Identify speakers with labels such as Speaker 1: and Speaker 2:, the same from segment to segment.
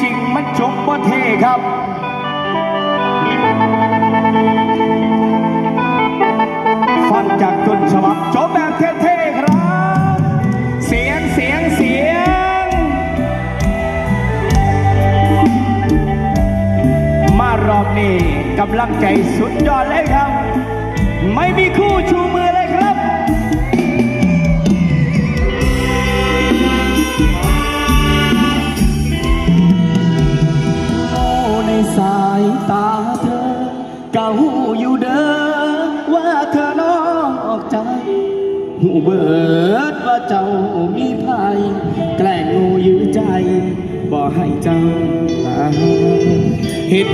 Speaker 1: จริงมันจบว่าเท่ครับฟังจากจนฉบับจบแบบเท่ๆครับ เสียงเสียงเสียง มารอบนี้กำลังใจสุดยอดเลยครับ ไม่มีคู่ชูมือ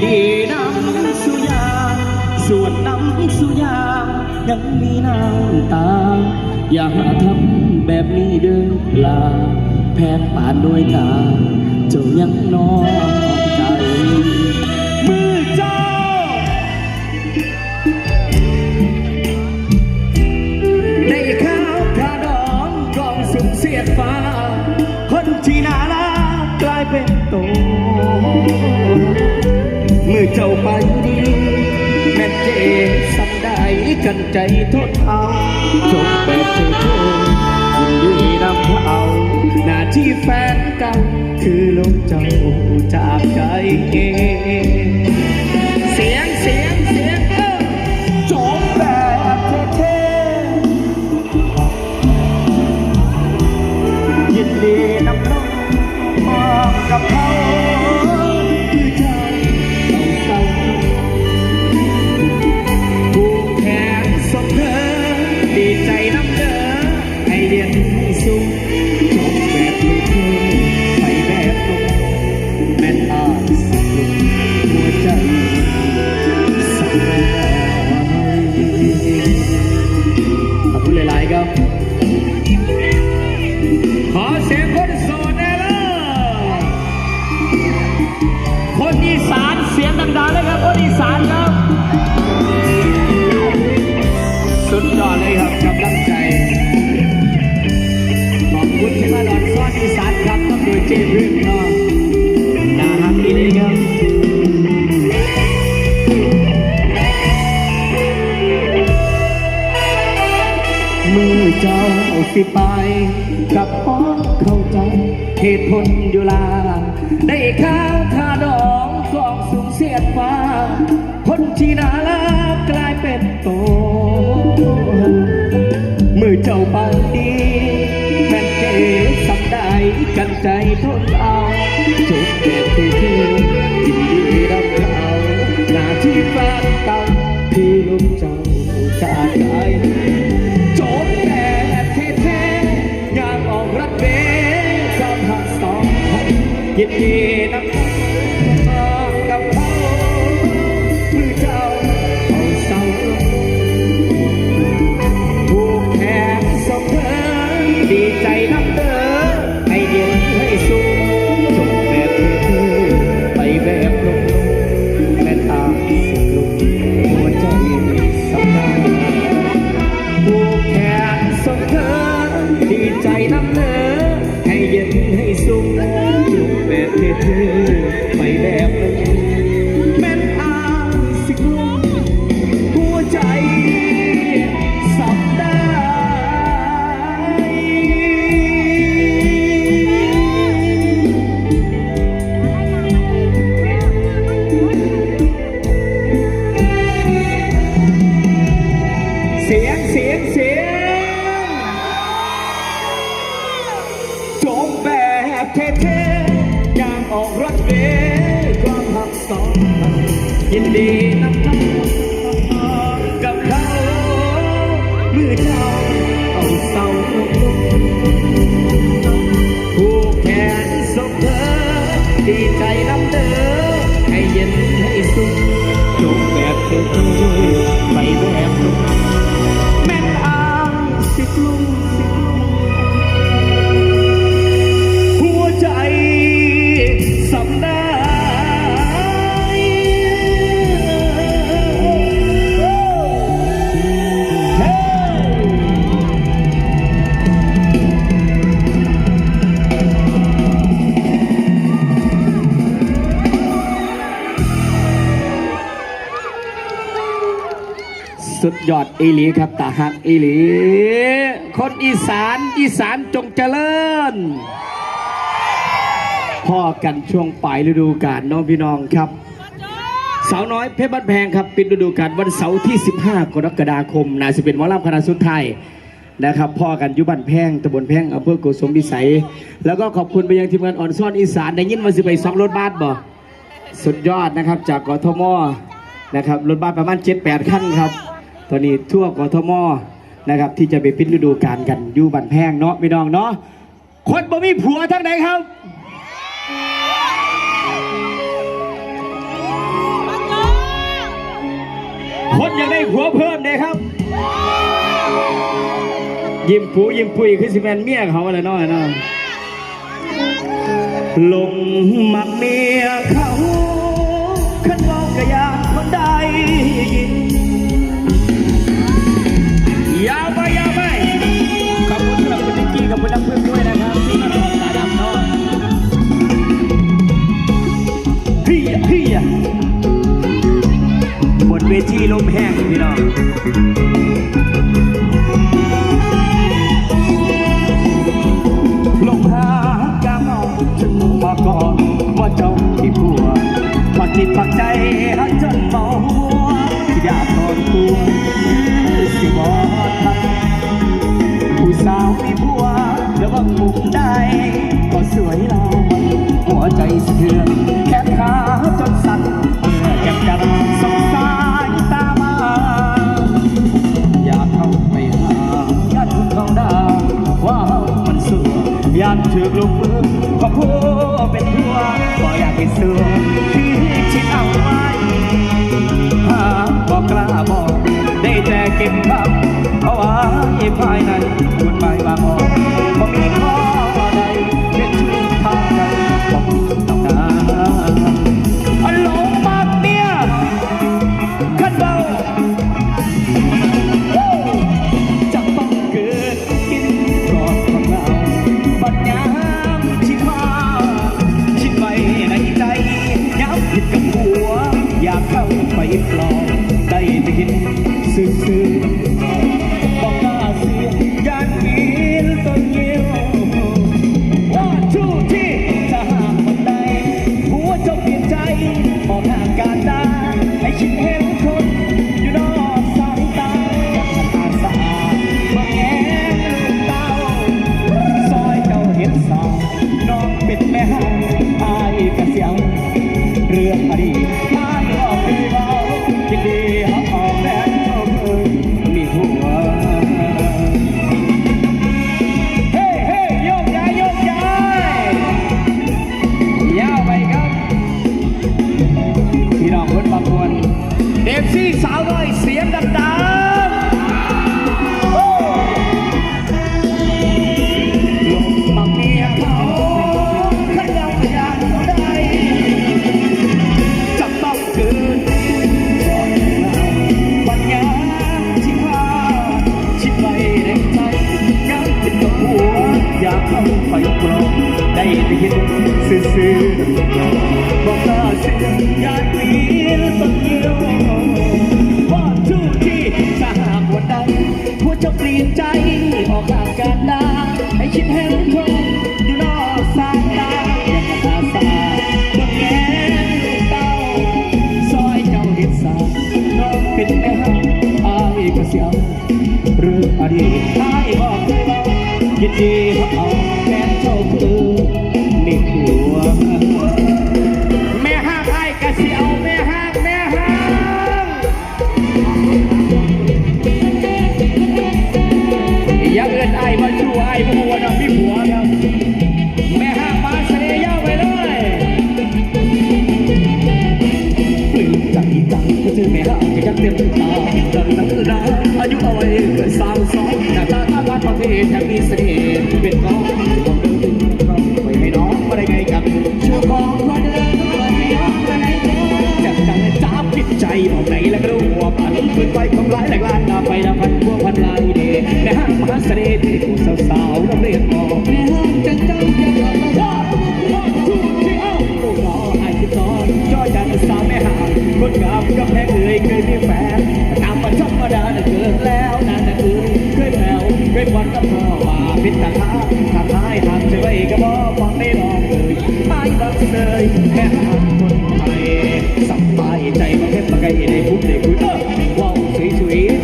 Speaker 1: ดีน้ำสุยา ส่วนน้ำสุยา ยังมีน้ำตา อย่าหาทำแบบนี้เดินลา แพ้ป่านด้วยตา เจ้ายังนอนใจ มือจ้า ในข้าวพระดองกองสุมเสีฟ้า คนที่น่ารักกลายเป็นตัว อเจ้าไปดีแม่เจสัได้กันใจทดเอาจบแบบเธอโทยินดีนำเอาหน้าที่แฟนเก่าคือลงเจ้าจากใจเองิไปกับพอเข้าใจ เหตุผลอยู่ลา ได้ข้าค่าดองกองสูงเสียดฟ้า คนที่น่ารักกลายเป็นโต มือเจ้าบังดีแม่นเกสักได้กันใจทนเอาจบด็ดที่เธอยินดีรับเขาหน้าที่แฟนตา Let's สุดยอดอีหลีครับตาหักอีหลี คนอีสานอีสานจงเจริญพ่อกันช่วงปลายฤดูกาลน้องพี่น้องครับสาวน้อยเพชรบ้านแพงครับปิดฤดูกาลวันเสาร์ที่ 15 กรกฎาคมนาจะเป็นวอลล์คณะสุดไทยนะครับพ่อกันยุบันแพงตะบนแพงอำเภอโกสมพิสัย แล้วก็ขอบคุณไปยังทีมงานอ่อนซ่อนอีสานในยินวันสิบไปสองรถบัสบ่สุดยอดนะครับจากกทมนะครับรถบัสประมาณ 7-8 ขั้นครับ ตอนนี้ทั่วกทมนะครับที่จะไปปิดฤดูกาลกันอยู่บันแพงเนาะพี่น้องเนาะคนบ่มีผัวทั้งไหนครับคนอยากได้ผัวเพิ่มเลยครับ ยิ้มผูยิ้มปุยคือสิแมนเมียเขาอะไรน้อยเนาะลงมักเมียเขา อบคุณน้ำเพื่อนด้วยนะครับที่มาตอบสายดำเนาะพี่อะพี่อะบนเวทีลมแห้งพี่น้องลงหากาเมาถึงมาก่อนว่าเจ้าที่ผัวปักจิตปักใจหักจนเมาหัวอยากนอนตัวสิบอทั ภายใน คนบางคนเดฟซี่สาวน้อยเสียงดังๆลงมาเมียเขาขันเราอยากได้จะต้อกิดก่อนเราปัญญาที่ไว้ในใจยังติดกับหัวอยากเข้าไปกรอง ได้ได้ยินซื่อๆบอกกล้าเสียอยากเปลี่ยนต้นเดียวว่าทุกที่ถ้าหากวันใดหัวจะเปลี่ยนใจออกจากกันได้ให้คิดเห็นคนอยู่นอกสายตาอยากอาสาเมื่อแง่ลูกเต้าซอยเจ้าเห็นสาวน้องเป็นแม่ห้างอายก็เสียวเรื่องอดีต เต็มตาเดังนั้นนะอายุเอาไว้เกิดสาวสองหน้าตาท่าทางประเทศแถมมีเสน่ห์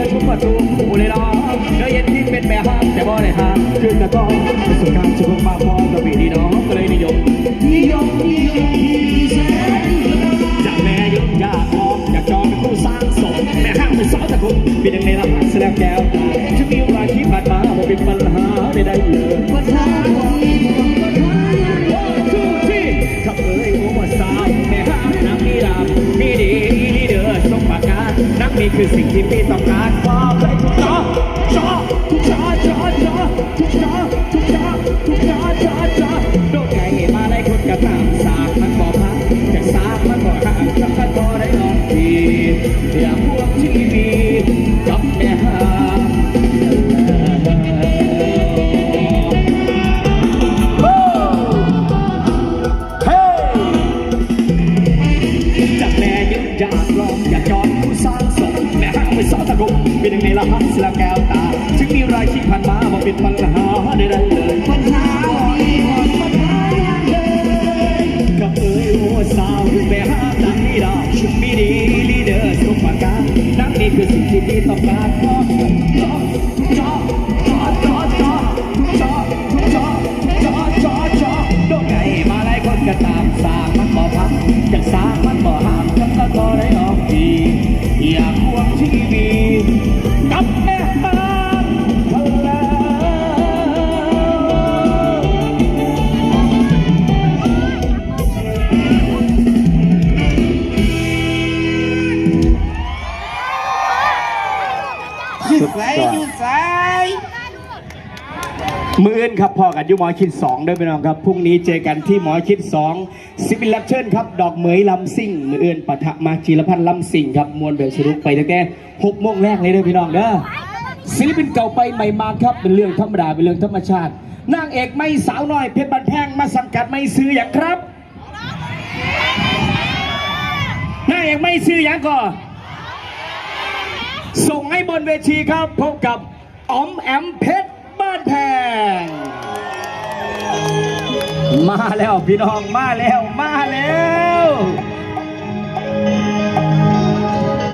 Speaker 1: ยทุกประตูอุเลยน้อเคยเย็นที่เป็นแม่ห้ามแต่บ่ได้ห้ามคืนกระต้องประสบการณ์ชีวิตมาพอ นักมีคือสิ่งที่พี่ต้องการความ คือสิ่งที่พี่ต้อ
Speaker 2: ง
Speaker 1: การจอจอจอ มืออื่นครับพอกันอยุหมอคิดสองด้วยพี่น้องครับพรุ่งนี้เจอกันที่หมอคิดสองสิบินรับเชิญครับดอกเหมยลำซิ่ง มืออื่นปะทะมาจีรพันธ์ลำซิ่งครับมวลแบบสรุปไปตั้งแต่หกโมงแรกเลยเด้อพี่น้องเด้อศิลปินเก่าไปใหม่มาครับเป็นเรื่องธรรมดาเป็นเรื่องธรรมชาตินางเอกไม่สาวน้อยเพชรบันแพงมาสังกัดไม่ซื้ออย่างครับนางเอกไม่ซื้ออย่างก่อนส่งให้บนเวทีครับพบกับอ๋อมแอมเพชร แทง มาแล้วพี่น้องมาแล้วมาแล้ว